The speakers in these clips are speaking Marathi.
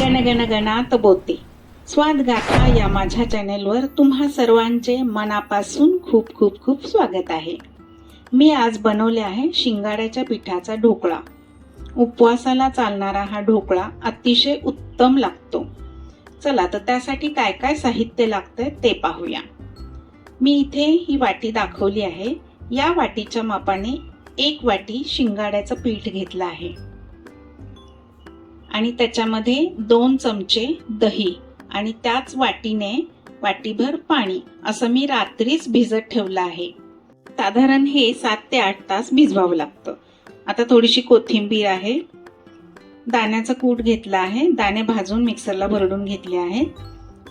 गणगणगणात बोते स्वाद गाथा या माझ्या चॅनेलवर तुम्हा सर्वांचे मनापासून खूप खूप खूप स्वागत आहे. मी आज बनवले आहे शिंगाड्याच्या पिठाचा ढोकळा. उपवासाला चालणारा हा ढोकळा अतिशय उत्तम लागतो. चला तर त्यासाठी काय काय साहित्य लागतंय ते पाहूया. मी इथे ही वाटी दाखवली आहे. या वाटीच्या मापाने एक वाटी शिंगाड्याचं पीठ घेतलं आहे. आणि त्याच्यामध्ये दोन चमचे दही आणि त्याच वाटीने वाटीभर पाणी असं मी रात्रीच भिजत ठेवलं आहे. साधारण हे सात ते आठ तास भिजवावं लागतं. आता थोडीशी कोथिंबीर आहे. दाण्याचा कूट घेतला आहे. दाणे भाजून मिक्सरला भरडून घेतले आहेत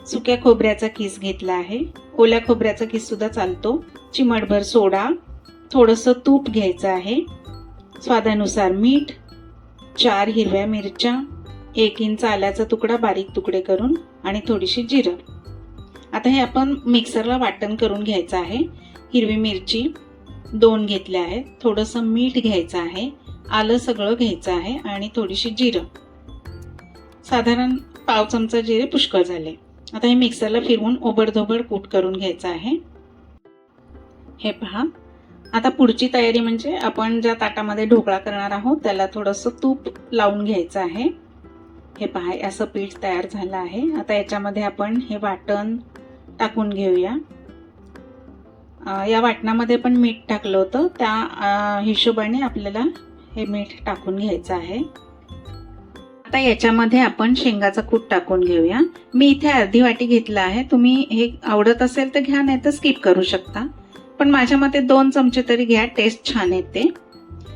सुक्या खोबऱ्याचा किस घेतला आहे. ओल्या खोबऱ्याचा किससुद्धा चालतो. चिमटभर सोडा. थोडंसं तूप घ्यायचं आहे. स्वादानुसार मीठ चार हिरव्या मिरच्या एक इंच आल्याचा तुकडा बारीक तुकडे करून आणि थोडीशी जिरं. आता हे आपण मिक्सरला वाटण करून घ्यायचं आहे. हिरवी मिरची दोन घेतल्या आहेत. थोडंसं मीठ घ्यायचं आहे. आलं सगळं घ्यायचं आहे आणि थोडीशी जिरं. साधारण पाव चमचा जिरे पुष्कळ झाले. आता हे मिक्सरला फिरवून ओबडधोबड कूट करून घ्यायचं आहे. हे पहा. आता पुढची तयारी म्हणजे आपण ज्या ताटामध्ये ढोकळा करणार आहोत त्याला थोडंसं तूप लावून घ्यायचं आहे. हे पहा असं पीठ तयार झालं आहे. आता याच्यामध्ये आपण हे वाटण टाकून घेऊया. या वाटणामध्ये पण मीठ टाकलं होतं. त्या हिशोबाने आपल्याला हे मीठ टाकून घ्यायचं आहे. आता याच्यामध्ये आपण शेंगाचा कूट टाकून घेऊया. मी इथे अर्धी वाटी घेतला आहे. तुम्ही हे आवडत असेल तर घ्या नाही तर स्किप करू शकता. पण माझ्या मते दोन चमचे तरी घ्या टेस्ट छान येते.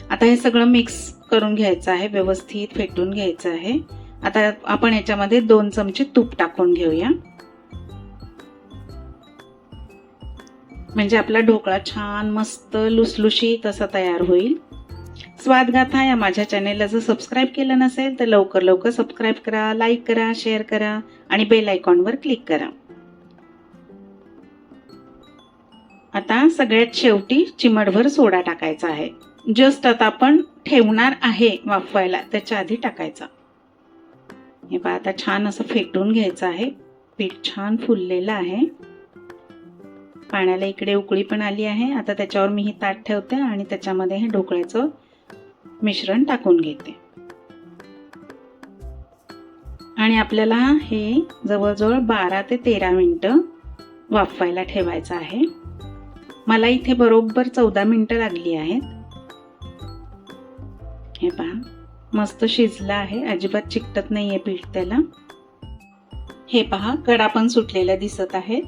आता हे सगळं मिक्स करून घ्यायचं आहे व्यवस्थित फेटून घ्यायचं आहे. आता आपण याच्यामध्ये दोन चमचे तूप टाकून घेऊया. म्हणजे आपला ढोकळा छान मस्त लुसलुशीत असा तयार होईल. स्वादगाथा या माझ्या चॅनेलला जर सबस्क्राईब केलं नसेल तर लवकर लवकर सबस्क्राईब करा लाईक करा शेअर करा आणि बेल आयकॉनवर क्लिक करा. आता सगळ्यात शेवटी चिमटभर सोडा टाकायचा आहे. जस्ट आता आपण ठेवणार आहे वाफवायला त्याच्या आधी टाकायचा. हे बा आता छान असं फेटून घ्यायचं आहे. पीठ छान फुललेलं आहे. पाण्याला इकडे उकळी पण आली आहे. आता त्याच्यावर मी ही ताट ठेवते आणि त्याच्यामध्ये हे ढोकळ्याचं मिश्रण टाकून घेते. आणि आपल्याला हे जवळजवळ बारा ते तेरा मिनटं वाफवायला ठेवायचं आहे. मला इथे बरोबर चौदा मिनटं लागली आहेत. हे पहा मस्त शिजलं आहे अजिबात चिकटत नाही आहे पीठ त्याला. हे पहा कडा पण सुटलेल्या दिसत आहेत.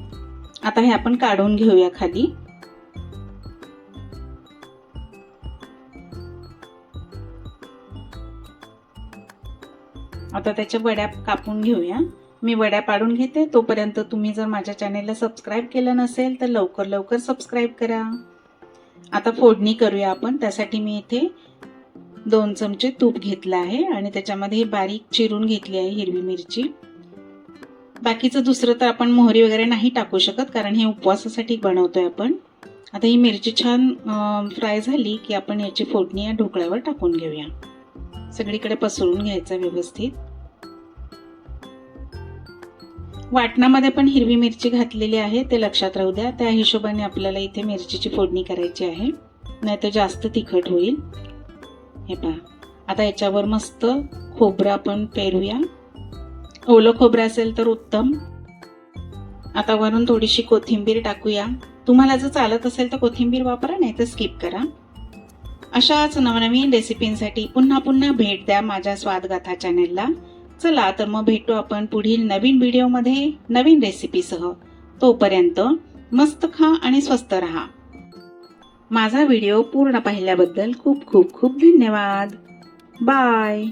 आता हे आपण काढून घेऊया खाली. आता त्याच्या वड्या कापून घेऊया. मी वड्या पाडून घेते. तोपर्यंत तुम्ही जर माझ्या चॅनेलला सबस्क्राईब केलं नसेल तर लवकर लवकर सबस्क्राईब करा. आता फोडणी करूया आपण. त्यासाठी मी इथे दोन चमचे तूप घेतलं आहे आणि त्याच्यामध्ये बारीक चिरून घेतली आहे हिरवी मिरची. बाकीचं दुसरं तर आपण मोहरी वगैरे नाही टाकू शकत कारण हे उपवासासाठी बनवतोय आपण. आता ही मिरची छान फ्राय झाली की आपण याची फोडणी या ढोकळ्यावर टाकून घेऊया. सगळीकडे पसरून घ्यायचा व्यवस्थित. वाटणामध्ये पण हिरवी मिरची घातलेली आहे ते लक्षात राहू द्या. त्या हिशोबाने आपल्याला इथे मिरचीची फोडणी करायची आहे. नाही तर जास्त तिखट होईल. हे पहा. आता याच्यावर मस्त खोबरं आपण पेरूया. ओलं खोबरं असेल तर उत्तम. आता वरून थोडीशी कोथिंबीर टाकूया. तुम्हाला जर चालत असेल तर कोथिंबीर वापरा नाही तर स्किप करा. अशाच नवनवीन रेसिपींसाठी पुन्हा पुन्हा भेट द्या माझ्या स्वादगाथा चॅनेलला चला तर मग भेटू आपण पुढील नवीन व्हिडिओमध्ये नवीन रेसिपीसह. तोपर्यंत मस्त खा आणि स्वस्त राहा. माझा व्हिडिओ पूर्ण पाहिल्याबद्दल खूप खूप खूप धन्यवाद. बाय.